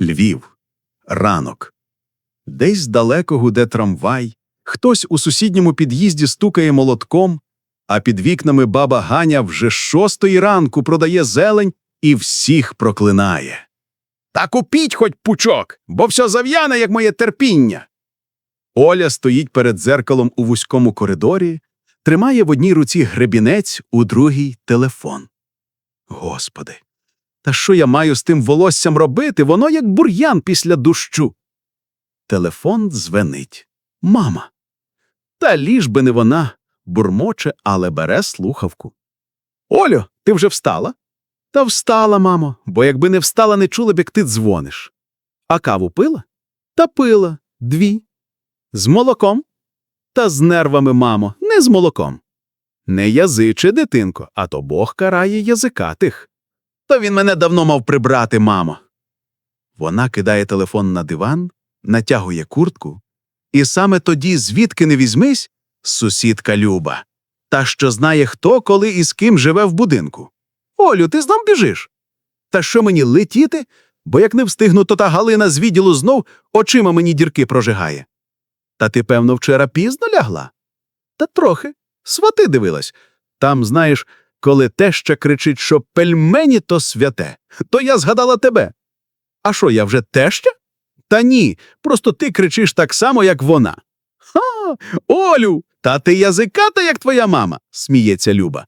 Львів. Ранок. Десь далеко гуде трамвай, хтось у сусідньому під'їзді стукає молотком, а під вікнами баба Ганя вже шостої ранку продає зелень і всіх проклинає. Та купіть хоч пучок, бо все зав'яне, як моє терпіння. Оля стоїть перед дзеркалом у вузькому коридорі, тримає в одній руці гребінець, у другій телефон. Господи, та що я маю з тим волоссям робити? Воно як бур'ян після дощу. Телефон дзвенить. Мама. Та ліж би не вона, бурмоче, але бере слухавку. Олю, ти вже встала? Та встала, мамо, бо якби не встала, не чула б, як ти дзвониш. А каву пила? Та пила. Дві. З молоком? Та з нервами, мамо, не з молоком. Не язичи, дитинко, а то Бог карає язикатих. Та він мене давно мав прибрати, мамо. Вона кидає телефон на диван, натягує куртку, і саме тоді, звідки не візьмись, сусідка Люба, та що знає, хто коли і з ким живе в будинку. Олю, ти знов біжиш? Та що мені летіти? Бо як не встигну, то та Галина з відділу знов очима мені дірки прожигає. Та ти, певно, вчора пізно лягла? Та трохи. Свати дивилась. Там, знаєш, коли теща кричить, що пельмені то святе, то я згадала тебе. А що, я вже теща? Та ні, просто ти кричиш так само, як вона. Ха, Олю, та ти язиката, як твоя мама, сміється Люба.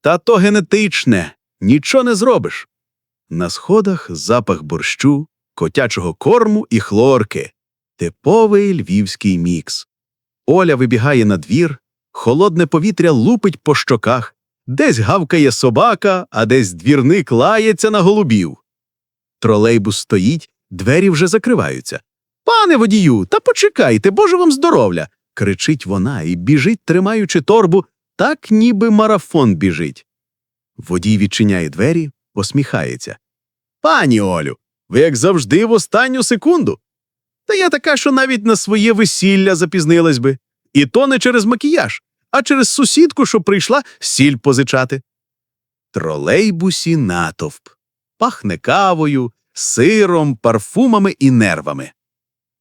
Та то генетичне, нічого не зробиш. На сходах запах борщу, котячого корму і хлорки. Типовий львівський мікс. Оля вибігає на двір, холодне повітря лупить по щоках, десь гавкає собака, а десь двірник лається на голубів. Тролейбус стоїть, двері вже закриваються. Пане водію, та почекайте, боже вам здоров'я. кричить вона і біжить, тримаючи торбу, так ніби марафон біжить. Водій відчиняє двері, посміхається. Пані Олю, ви як завжди в останню секунду. Та я така, що навіть на своє весілля запізнилась би. І то не через макіяж, а через сусідку, що прийшла сіль позичати. Тролейбусі натовп. Пахне кавою, сиром, парфумами і нервами.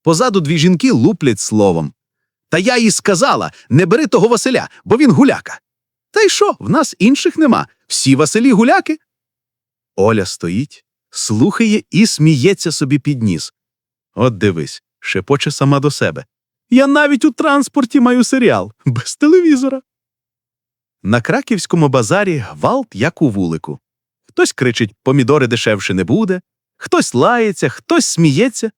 Позаду дві жінки луплять словом. Та я їй сказала не бери того Василя, бо він гуляка. Та й що, в нас інших нема. Всі Василі гуляки. Оля стоїть, слухає і сміється собі під ніс. От дивись, шепоче сама до себе. Я навіть у транспорті маю серіал без телевізора. На краківському базарі гвалт, як у вулику. Хтось кричить помідори дешевше не буде, хтось лається, хтось сміється.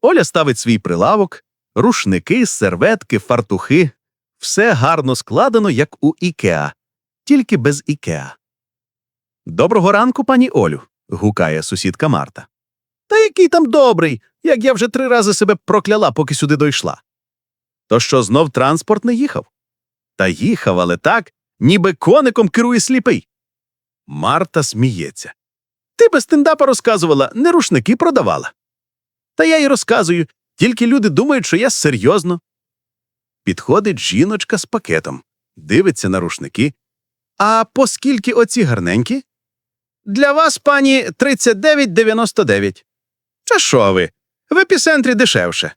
Оля ставить свій прилавок, рушники, серветки, фартухи. Все гарно складено, як у Ікеа, тільки без Ікеа. Доброго ранку, пані Олю. гукає сусідка Марта. Та який там добрий, як я вже три рази себе прокляла, поки сюди дойшла. То що знов транспорт не їхав? Та їхав, але так, ніби коником керує сліпий. Марта сміється. Ти без стендапа розказувала, не рушники продавала. Та я й розказую, тільки люди думають, що я серйозно. Підходить жіночка з пакетом, дивиться на рушники. А по скільки оці гарненькі? Для вас, пані, 39,99. Та що ви? В епіцентрі дешевше.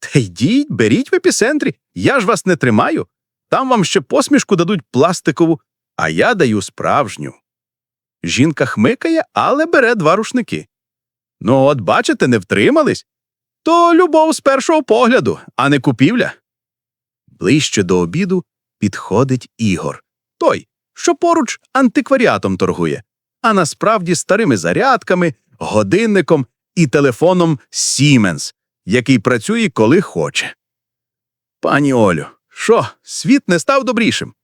Та йдіть, беріть в епіцентрі, я ж вас не тримаю. Там вам ще посмішку дадуть пластикову, а я даю справжню. Жінка хмикає, але бере два рушники. Ну, от бачите, не втримались. То любов з першого погляду, а не купівля. Ближче до обіду підходить Ігор, той, що поруч антикваріатом торгує, а насправді старими зарядками, годинником і телефоном Siemens, який працює коли хоче. Пані Олю, що, світ не став добрішим?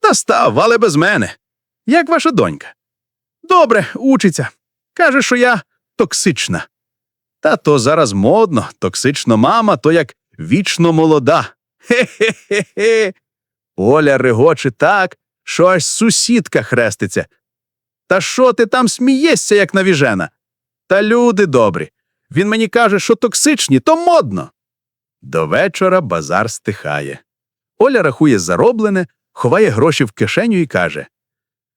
Та став, але без мене. Як ваша донька? Добре, учиться. Каже, що я токсична. Та то зараз модно, токсична мама, то як вічно молода. Хе-хе-хе. Оля регоче так, що аж сусідка хреститься. Та що ти там смієшся, як навіжена? Та люди добрі. Він мені каже, що токсичні, то модно. До вечора базар стихає. Оля рахує зароблене, ховає гроші в кишеню і каже: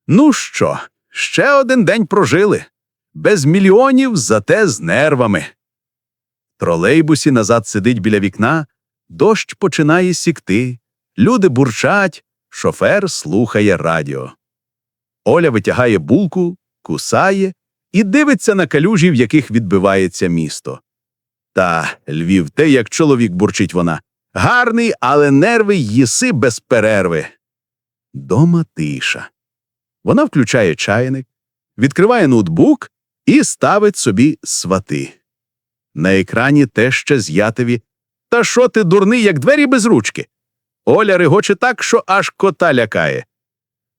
Ну що, ще один день прожили. Без мільйонів, зате з нервами. В тролейбусі назад сидить біля вікна, дощ починає сікти, люди бурчать, шофер слухає радіо. Оля витягає булку, кусає і дивиться на калюжі, в яких відбивається місто. Та, Львів, те, як чоловік бурчить вона. Гарний, але нерви їси без перерви. Дома тиша. Вона включає чайник, відкриває ноутбук і ставить собі свати. На екрані те ще з'ятеві. Та що ти дурний, як двері без ручки? Оля регоче так, що аж кота лякає.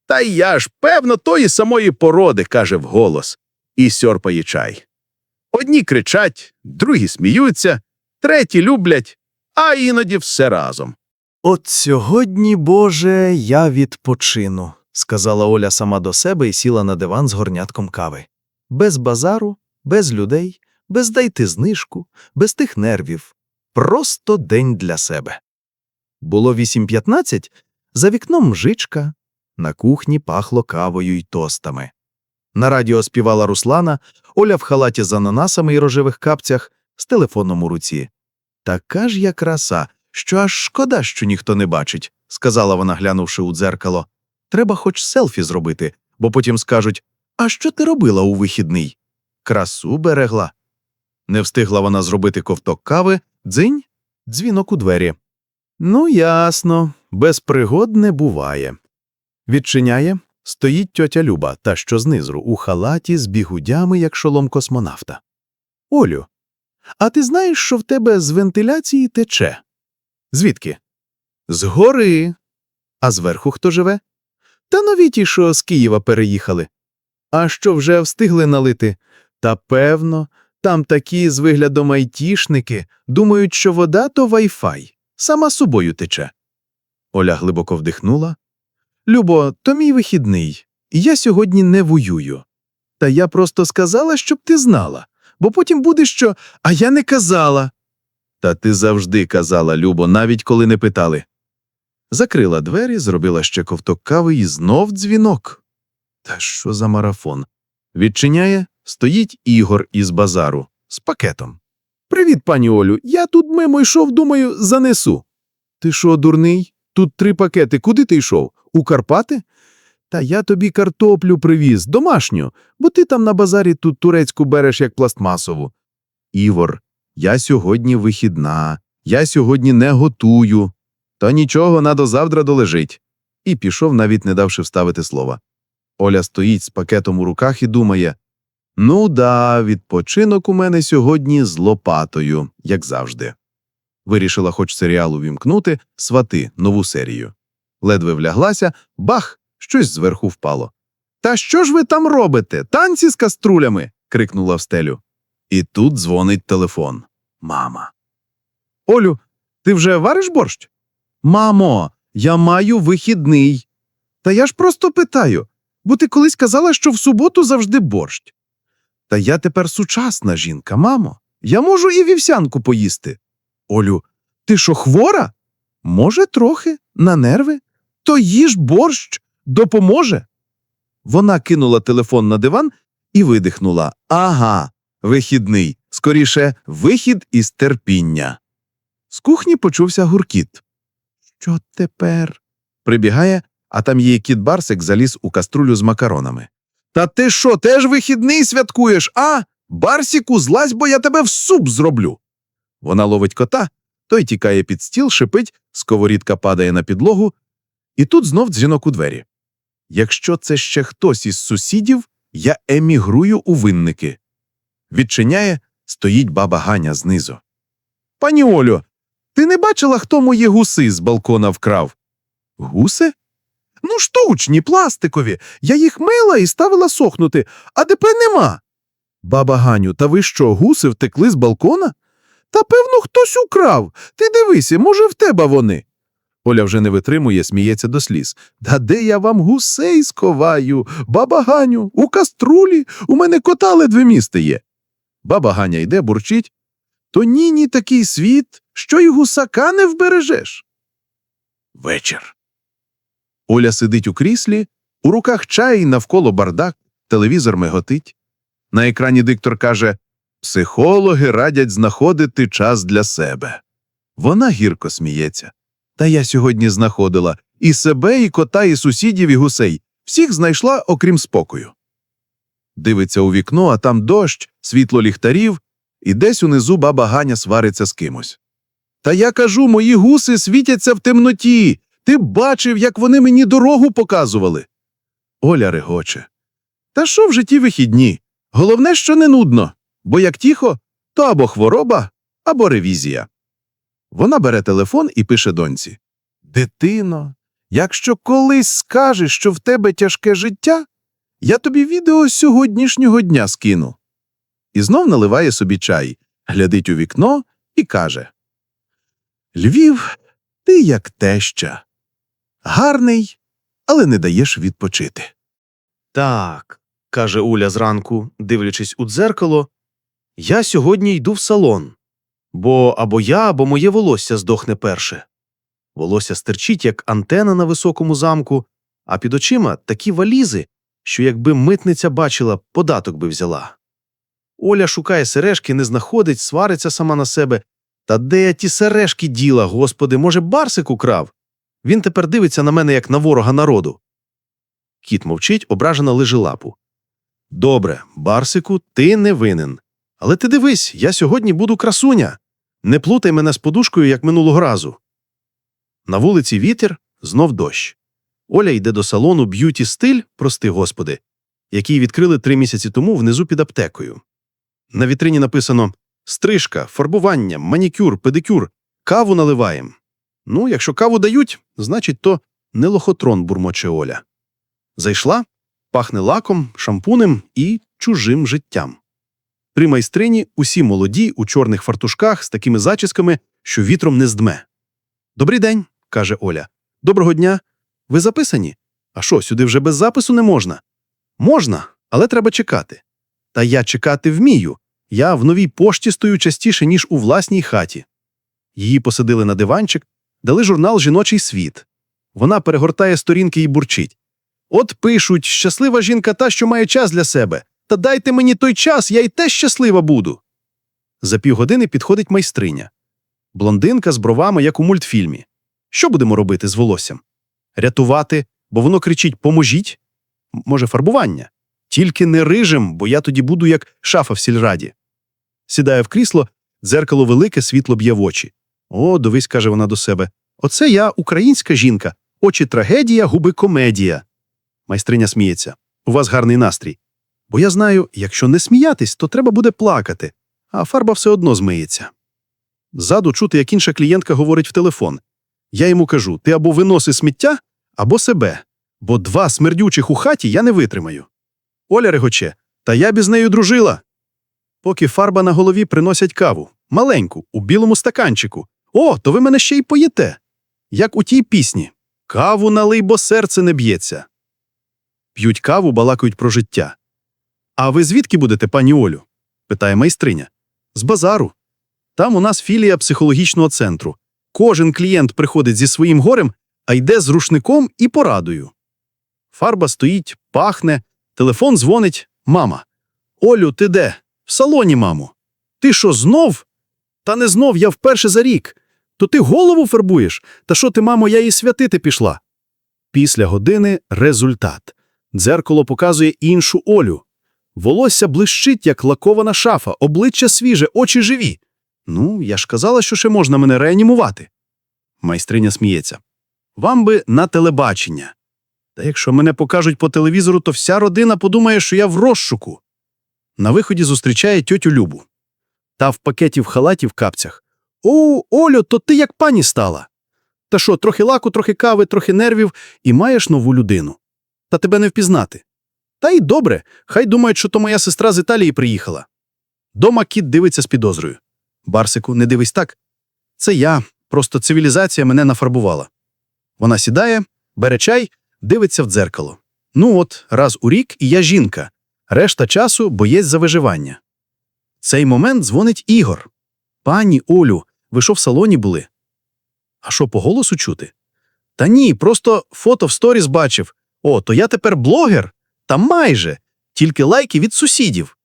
Та я ж, певно, тої самої породи, каже вголос, і сьорпає чай. Одні кричать, другі сміються, треті люблять, а іноді все разом. От сьогодні, Боже, я відпочину, сказала Оля сама до себе і сіла на диван з горнятком кави. Без базару, без людей, без дайте знижку, без тих нервів. Просто день для себе. Було 8.15, за вікном мжичка, на кухні пахло кавою й тостами. На радіо співала Руслана, Оля в халаті з ананасами і рожевих капцях, з телефоном у руці. Така ж я краса, що аж шкода, що ніхто не бачить, сказала вона, глянувши у дзеркало. Треба хоч селфі зробити, бо потім скажуть А що ти робила у вихідний? Красу берегла. Не встигла вона зробити ковток кави, дзинь, дзвінок у двері. Ну, ясно, без пригод не буває. Відчиняє, стоїть тьотя Люба, та що знизу, у халаті з бігудями, як шолом космонавта. Олю, а ти знаєш, що в тебе з вентиляції тече? Звідки? Згори. А зверху хто живе? Та нові ті, що з Києва переїхали. А що вже встигли налити? Та певно, там такі з виглядом айтішники думають, що вода то вайфай, сама собою тече. Оля глибоко вдихнула. Любо, то мій вихідний, я сьогодні не воюю. Та я просто сказала, щоб ти знала, бо потім буде що, а я не казала. Та ти завжди казала, Любо, навіть коли не питали. Закрила двері, зробила ще ковток кави і знов дзвінок. Та що за марафон? Відчиняє, стоїть Ігор із базару з пакетом. Привіт, пані Олю. Я тут мимо йшов, думаю, занесу. Ти що, дурний? Тут три пакети. Куди ти йшов? У Карпати? Та я тобі картоплю привіз, домашню, бо ти там на базарі тут турецьку береш як пластмасову. Івор, я сьогодні вихідна, я сьогодні не готую. Та нічого, надо завтра долежить. І пішов, навіть не давши вставити слова. Оля стоїть з пакетом у руках і думає: Ну да, відпочинок у мене сьогодні з лопатою, як завжди. Вирішила хоч серіал увімкнути свати нову серію. Ледве вляглася, бах, щось зверху впало. Та що ж ви там робите? Танці з каструлями. крикнула в стелю. І тут дзвонить телефон. Мама. Олю, ти вже вариш борщ? Мамо, я маю вихідний. Та я ж просто питаю, бо ти колись казала, що в суботу завжди борщ. Та я тепер сучасна жінка, мамо. Я можу і вівсянку поїсти. Олю, ти що хвора? Може, трохи, на нерви? То їж борщ допоможе. Вона кинула телефон на диван і видихнула. Ага, вихідний. Скоріше, вихід із терпіння. З кухні почувся гуркіт. Що тепер? Прибігає, а там її кіт Барсик заліз у каструлю з макаронами. Та ти що, теж вихідний святкуєш, а? Барсіку, злазь, бо я тебе в суп зроблю. Вона ловить кота, той тікає під стіл, шипить, сковорідка падає на підлогу, і тут знов дзвінок у двері. Якщо це ще хтось із сусідів, я емігрую у винники. Відчиняє, стоїть баба Ганя знизу. Пані Олю, ти не бачила, хто мої гуси з балкона вкрав? Гуси? Ну, штучні, пластикові. Я їх мила і ставила сохнути, а тепер нема. Баба Ганю, та ви що, гуси втекли з балкона? Та певно, хтось украв. Ти дивися, може, в тебе вони. Оля вже не витримує, сміється до сліз. Та де я вам гусей сховаю? Баба Ганю, у каструлі, у мене кота ледве місце є. Баба Ганя йде, бурчить. То ні, ні такий світ, що й гусака не вбережеш. Вечір. Оля сидить у кріслі, у руках чай навколо бардак, телевізор миготить. На екрані диктор каже: Психологи радять знаходити час для себе. Вона гірко сміється. Та я сьогодні знаходила і себе, і кота, і сусідів, і гусей. Всіх знайшла, окрім спокою. Дивиться у вікно, а там дощ, світло ліхтарів, і десь унизу баба Ганя свариться з кимось. Та я кажу, мої гуси світяться в темноті. Ти бачив, як вони мені дорогу показували. Оля регоче. Та що в житті вихідні? Головне, що не нудно, бо як тихо, то або хвороба, або ревізія. Вона бере телефон і пише доньці: Дитино, якщо колись скажеш, що в тебе тяжке життя, я тобі відео сьогоднішнього дня скину. І знов наливає собі чай, глядить у вікно і каже: Львів, ти як теща. Гарний, але не даєш відпочити. Так, каже Уля зранку, дивлячись у дзеркало, я сьогодні йду в салон. Бо або я, або моє волосся здохне перше. Волосся стерчить, як антена на високому замку, а під очима такі валізи, що якби митниця бачила, податок би взяла. Оля шукає сережки, не знаходить, свариться сама на себе. Та де я ті сережки діла, господи, може, барсик украв? Він тепер дивиться на мене, як на ворога народу. Кіт мовчить, ображено лиже лапу. Добре, Барсику, ти не винен. Але ти дивись, я сьогодні буду красуня. Не плутай мене з подушкою, як минулого разу. На вулиці вітер, знов дощ. Оля йде до салону б'юті стиль, прости господи, який відкрили три місяці тому внизу під аптекою. На вітрині написано стрижка, фарбування, манікюр, педикюр, каву наливаєм. Ну, якщо каву дають, значить, то не лохотрон бурмоче Оля. Зайшла, пахне лаком, шампунем і чужим життям. Три майстрині, усі молоді, у чорних фартушках з такими зачісками, що вітром не здме. Добрий день, каже Оля. Доброго дня. Ви записані? А що, сюди вже без запису не можна? Можна, але треба чекати. Та я чекати вмію. Я в новій пошті стою частіше, ніж у власній хаті. Її посадили на диванчик, дали журнал Жіночий світ. Вона перегортає сторінки і бурчить. От пишуть, щаслива жінка та, що має час для себе. Та дайте мені той час, я й теж щаслива буду. За півгодини підходить майстриня. Блондинка з бровами, як у мультфільмі. Що будемо робити з волоссям? Рятувати, бо воно кричить Поможіть? Може, фарбування? Тільки не рижем, бо я тоді буду як шафа в сільраді. Сідає в крісло, дзеркало велике, світло б'є в очі. О, дивись, каже вона до себе. Оце я українська жінка. Очі трагедія, губи комедія. Майстриня сміється. У вас гарний настрій. Бо я знаю, якщо не сміятись, то треба буде плакати, а фарба все одно змиється. Ззаду чути, як інша клієнтка говорить в телефон. Я йому кажу: ти або виноси сміття, або себе, бо два смердючих у хаті я не витримаю. Оля регоче, та я б із нею дружила. Поки фарба на голові приносять каву, маленьку, у білому стаканчику. О, то ви мене ще й поїте. Як у тій пісні. Каву налий, бо серце не б'ється. П'ють каву, балакають про життя. А ви звідки будете, пані Олю? питає майстриня. З базару. Там у нас філія психологічного центру. Кожен клієнт приходить зі своїм горем, а йде з рушником і порадою. Фарба стоїть, пахне, телефон дзвонить. Мама. Олю, ти де? В салоні, мамо. Ти що, знов? Та не знов, я вперше за рік. То ти голову фарбуєш? Та що ти, мамо, я її святити пішла? Після години результат. Дзеркало показує іншу Олю. Волосся блищить, як лакована шафа, обличчя свіже, очі живі. Ну, я ж казала, що ще можна мене реанімувати. Майстриня сміється. Вам би на телебачення. Та якщо мене покажуть по телевізору, то вся родина подумає, що я в розшуку. На виході зустрічає тьотю Любу. Та в пакеті в халаті в капцях. О, Олю, то ти як пані стала. Та що, трохи лаку, трохи кави, трохи нервів, і маєш нову людину. Та тебе не впізнати. Та й добре, хай думають, що то моя сестра з Італії приїхала. Дома кіт дивиться з підозрою. Барсику, не дивись так. Це я, просто цивілізація мене нафарбувала. Вона сідає, бере чай, дивиться в дзеркало. Ну от, раз у рік і я жінка, решта часу боєць за виживання. Цей момент дзвонить Ігор. Пані Олю, ви що в салоні були? А що, по голосу чути? Та ні, просто фото в сторіс бачив. О, то я тепер блогер? Та майже. Тільки лайки від сусідів.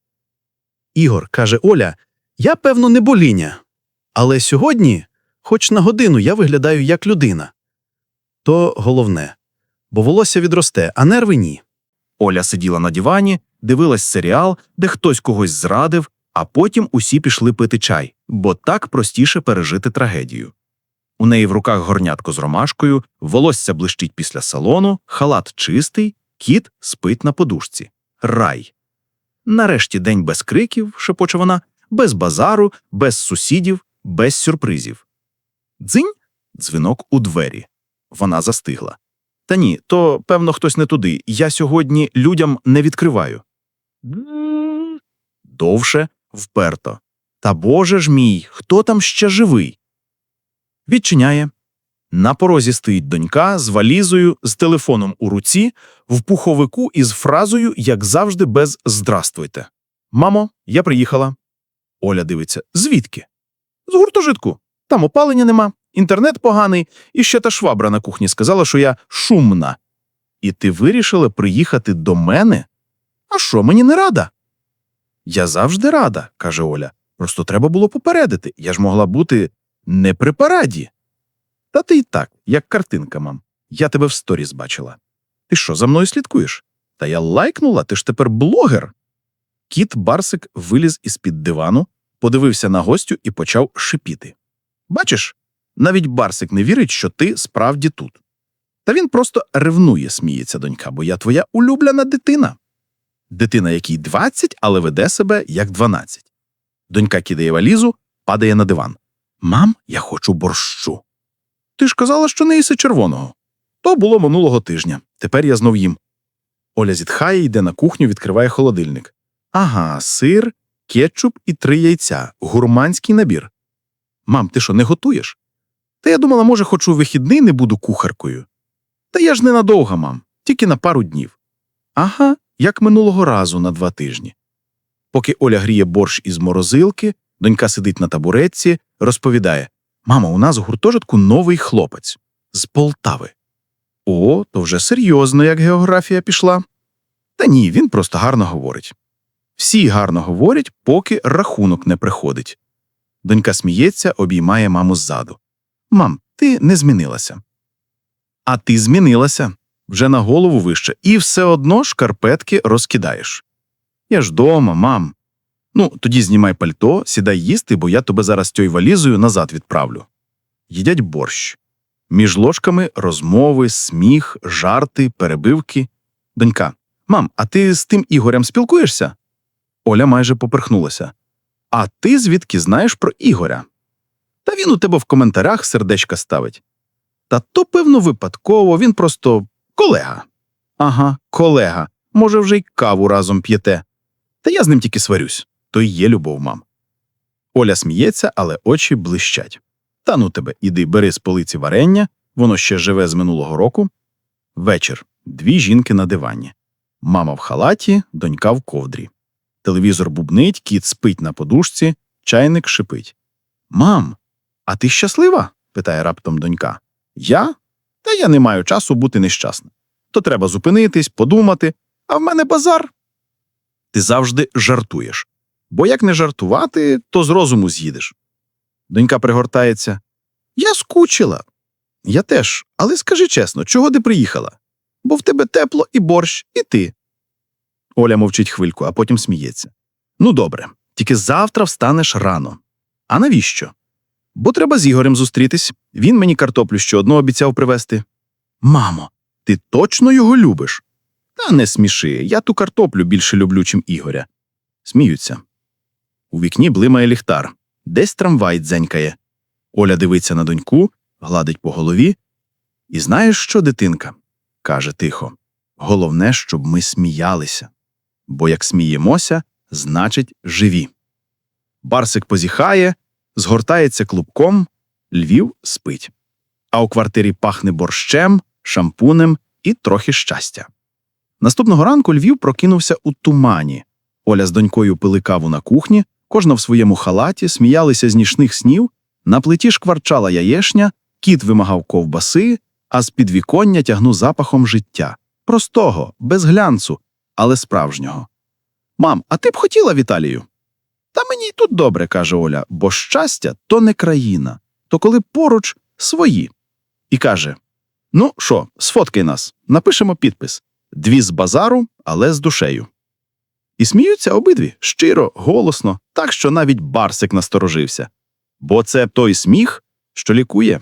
Ігор, каже Оля, я, певно, не боліня. Але сьогодні, хоч на годину, я виглядаю як людина. То головне, бо волосся відросте, а нерви ні. Оля сиділа на дивані, дивилась серіал, де хтось когось зрадив, а потім усі пішли пити чай, бо так простіше пережити трагедію. У неї в руках горнятко з ромашкою, волосся блищить після салону, халат чистий, кіт спить на подушці. Рай. Нарешті день без криків, шепоче вона, без базару, без сусідів, без сюрпризів. Дзинь дзвінок у двері. Вона застигла. Та ні, то, певно, хтось не туди. Я сьогодні людям не відкриваю. Довше, вперто. Та боже ж мій, хто там ще живий? Відчиняє. На порозі стоїть донька з валізою, з телефоном у руці, в пуховику із фразою, як завжди, без «Здравствуйте». Мамо, я приїхала. Оля дивиться. Звідки? З гуртожитку. Там опалення нема, інтернет поганий, і ще та швабра на кухні сказала, що я шумна. І ти вирішила приїхати до мене? А що, мені не рада? Я завжди рада, каже Оля. Просто треба було попередити. Я ж могла бути не при параді. Та ти й так, як картинка, мам. Я тебе в сторіс бачила. Ти що, за мною слідкуєш? Та я лайкнула, ти ж тепер блогер. Кіт Барсик виліз із-під дивану, подивився на гостю і почав шипіти. Бачиш, навіть Барсик не вірить, що ти справді тут. Та він просто ревнує, сміється донька, бо я твоя улюблена дитина. Дитина, якій 20, але веде себе як 12. Донька кидає валізу, падає на диван. Мам, я хочу борщу. Ти ж казала, що не їси червоного. То було минулого тижня. Тепер я знов їм. Оля зітхає, йде на кухню, відкриває холодильник. Ага, сир, кетчуп і три яйця. Гурманський набір. Мам, ти що, не готуєш? Та я думала, може, хоч у вихідний не буду кухаркою. Та я ж ненадовго, мам, тільки на пару днів. Ага, як минулого разу на два тижні. Поки Оля гріє борщ із морозилки, донька сидить на табуретці, розповідає Мамо, у нас в гуртожитку новий хлопець з Полтави. О, то вже серйозно, як географія пішла. Та ні, він просто гарно говорить. Всі гарно говорять, поки рахунок не приходить. Донька сміється, обіймає маму ззаду. Мам, ти не змінилася. А ти змінилася вже на голову вище, і все одно шкарпетки розкидаєш. Я ж дома, мам. Ну, тоді знімай пальто, сідай їсти, бо я тебе зараз тьою валізою назад відправлю. Їдять борщ. Між ложками розмови, сміх, жарти, перебивки. Донька, мам, а ти з тим Ігорем спілкуєшся? Оля майже поперхнулася. А ти звідки знаєш про Ігоря? Та він у тебе в коментарях сердечка ставить. Та то, певно, випадково, він просто колега. Ага, колега. Може, вже й каву разом п'єте. Та я з ним тільки сварюсь. То й є любов, мам. Оля сміється, але очі блищать. Та ну тебе, іди, бери з полиці варення, воно ще живе з минулого року. Вечір. Дві жінки на дивані. Мама в халаті, донька в ковдрі. Телевізор бубнить, кіт спить на подушці, чайник шипить. Мам, а ти щаслива? питає раптом донька. Я? Та я не маю часу бути нещасним. То треба зупинитись, подумати, а в мене базар. Ти завжди жартуєш. Бо як не жартувати, то з розуму з'їдеш. Донька пригортається. Я скучила. Я теж, але скажи чесно, чого ти приїхала? Бо в тебе тепло і борщ, і ти. Оля мовчить хвильку, а потім сміється. Ну, добре, тільки завтра встанеш рано. А навіщо? Бо треба з Ігорем зустрітись. Він мені картоплю ще одну обіцяв привезти. Мамо, ти точно його любиш? Та не сміши, я ту картоплю більше люблю, чим Ігоря. Сміються. У вікні блимає ліхтар. Десь трамвай дзенькає. Оля дивиться на доньку, гладить по голові. І знаєш що, дитинка? каже тихо. Головне, щоб ми сміялися. Бо як сміємося, значить живі. Барсик позіхає, згортається клубком, Львів спить. А у квартирі пахне борщем, шампунем і трохи щастя. Наступного ранку Львів прокинувся у тумані. Оля з донькою пили каву на кухні, кожна в своєму халаті, сміялися з нічних снів, на плиті шкварчала яєшня, кіт вимагав ковбаси, а з підвіконня тягну запахом життя. Простого, без глянцу, але справжнього. Мам, а ти б хотіла в Італію? Та мені й тут добре, каже Оля, бо щастя то не країна, то коли поруч свої. І каже: Ну що, сфоткай нас, напишемо підпис дві з базару, але з душею. І сміються обидві щиро, голосно, так що навіть барсик насторожився. Бо це той сміх, що лікує.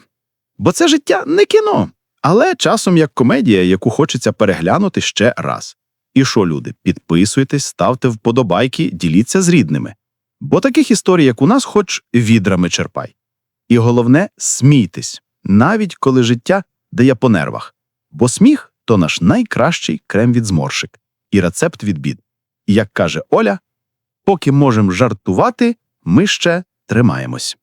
Бо це життя не кіно, але часом як комедія, яку хочеться переглянути ще раз. І що, люди, підписуйтесь, ставте вподобайки, діліться з рідними. Бо таких історій, як у нас, хоч відрами черпай. І головне, смійтесь, навіть коли життя дає по нервах. Бо сміх то наш найкращий крем від зморшик і рецепт від бід. Як каже Оля, поки можемо жартувати, ми ще тримаємось.